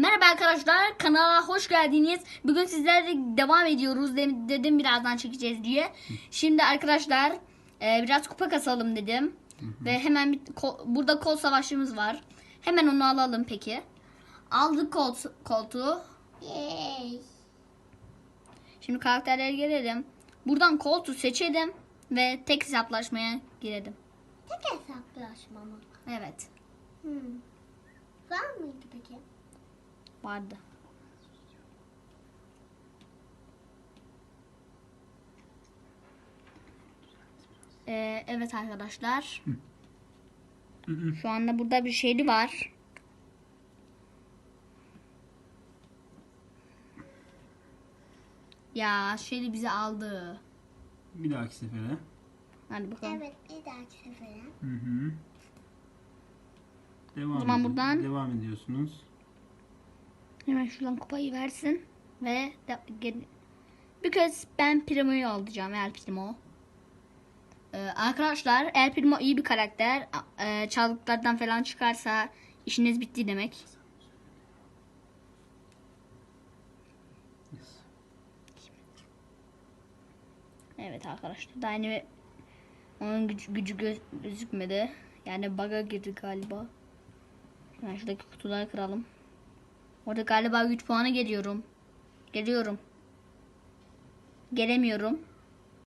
Merhaba arkadaşlar kanala hoş geldiniz. Bugün sizlerle devam ediyoruz Dem- dedim birazdan çekeceğiz diye. Şimdi arkadaşlar e, biraz kupa kasalım dedim. Ve hemen bir kol- burada kol savaşımız var. Hemen onu alalım peki. Aldık kol, koltuğu. Yay. Şimdi karakterlere gelelim. Buradan koltuğu seçelim ve tek hesaplaşmaya girelim. Tek hesaplaşma mı? Evet Hmm. Var mıydı peki? Vardı. Ee, evet arkadaşlar. Şu anda burada bir şeyli var. Ya şeyli bizi aldı. Bir dahaki sefere. Hadi bakalım. Evet bir dahaki sefere. Hı hı. Devam, O zaman edin- buradan- devam ediyorsunuz. Hemen şuradan kupayı versin. Ve bir kez ben Primo'yu alacağım. El Primo. Ee, arkadaşlar El Primo iyi bir karakter. A- e, çaldıklardan falan çıkarsa işiniz bitti demek. Evet arkadaşlar. Daha yeni onun gücü, gücü gö- gözükmedi. Yani bug'a girdi galiba. Hemen şuradaki kutuları kıralım. Orada galiba güç puanı geliyorum. Geliyorum. Gelemiyorum.